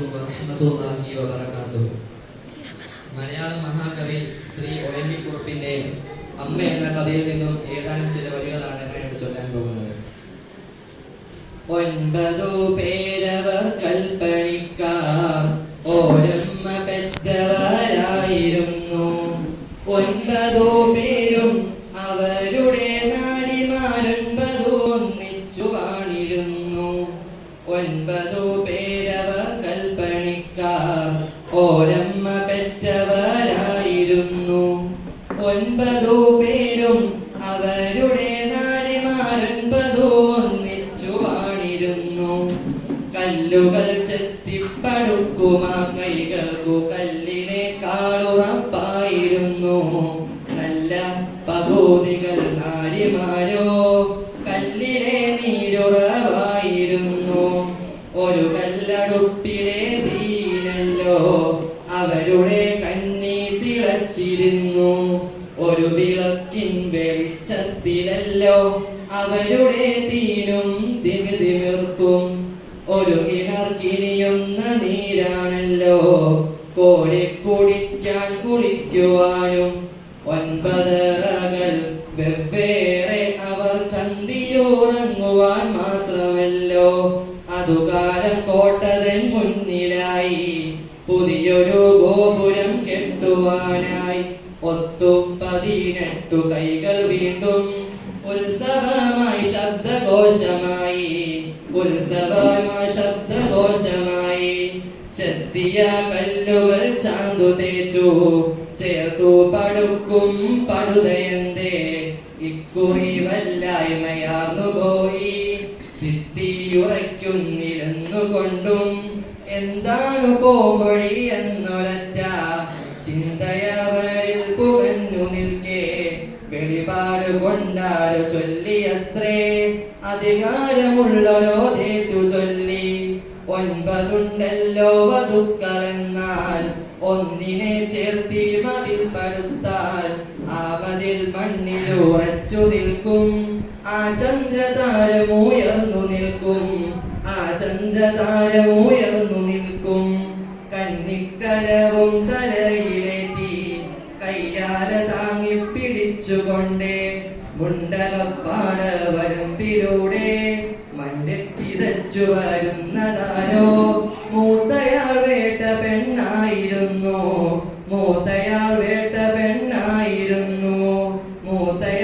അലൈക്കും വറഹ്മത്തുള്ളാഹി വബറകാതുഹു മലയാള മഹാകവി ശ്രീ ഒ എൻ വി കുറുപ്പിന്റെ അമ്മ എന്ന കഥയിൽ നിന്നും ഏതാനും ചില വരികളാണ് എന്നോട് ചൊല്ലാൻ പോകുന്നത്. ഒൻപതോ പേരവർ കൽപ്പണിക്കാർ ഓരമ്മ പെറ്റവരായിരുന്നു. ഒൻപതോ പേരും അവരുടെ നാടിമാരൊൻപതോ ഒന്നിച്ചു വാണിരുന്നു. ഒൻപതോ പേരവർ ഓരമ്മ പെറ്റവരായിരുന്നു. ഒൻപതു പേരും അവരുടെ നാടിമാരൊൻപതു ഒന്നിച്ചു വാണിരുന്നു. കല്ലുകൾ ചെത്തിപ്പടുക്കുമാ കൈകൾക്കു കല്ലിനെ കാളുറപ്പായിരുന്നു നല്ല പകോതികൾ നാടിമാരോ കല്ലിലെ വിളക്കിൻ വെളിച്ചത്തിലല്ലോ അവരുടെ തീനും തിമിതിമിർപ്പും ഒരു കിണർക്കിനിയുന്ന നീരാണല്ലോ. കോഴി കുടിക്കാൻ കുളിക്കുവാനും ഒൻപതറകൾ വെവ്വേറെ അവർ കന്തിയുറങ്ങുവാൻ മാത്രമല്ലോ. അതുകാലം കോട്ടതൻ മുന്നിലായി പുതിയൊരു ഗോപുരം കെട്ടുവാനായി. ഒത്തു പതിനെട്ടു കൈകൾ വീണ്ടും. ഉത്സവമായി ശബ്ദഘോഷമായി. ഉത്സവമായി ശബ്ദഘോഷമായി. ചെത്തിയ കല്ലുകൾ ചാന്തു തേച്ചു. ചേർത്തു പടുക്കും പടുതയന്തേ. ഇക്കുറി വല്ലായ്മയാർന്നു പോയി. ഭിത്തിയുറയ്ക്കുന്നിരുന്നു കൊണ്ടും എന്താണ് പോംവഴി എന്നൊരറ്റ വെളിപാട് കൊണ്ടാട് ചൊല്ലിയത്രേ. അധികാരമുള്ളൊരോ തേറ്റു ചൊല്ലി. ഒൻപതുണ്ടല്ലോ വധുക്കളെന്നാൽ. ഒന്നിനെ ചേർത്തി മതിൽ പടുത്താൽ ആ മതിൽ മണ്ണിൽ ഉറച്ചു നിൽക്കും. ആ ചന്ദ്രതാരമുയർന്നു നിൽക്കും. ആ ചന്ദ്രതാരമുയർന്നു താങ്ങി പിടിച്ചുകൊണ്ടേ മുണ്ടകപ്പാടവരമ്പിലൂടെ മണ്ണെത്തിതച്ചു വരുന്നതാരോ മൂത്തയാൾ വേട്ട പെണ്ണായിരുന്നു മൂത്തയാൾ വേട്ട പെണ്ണായിരുന്നു മൂത്തയാൾ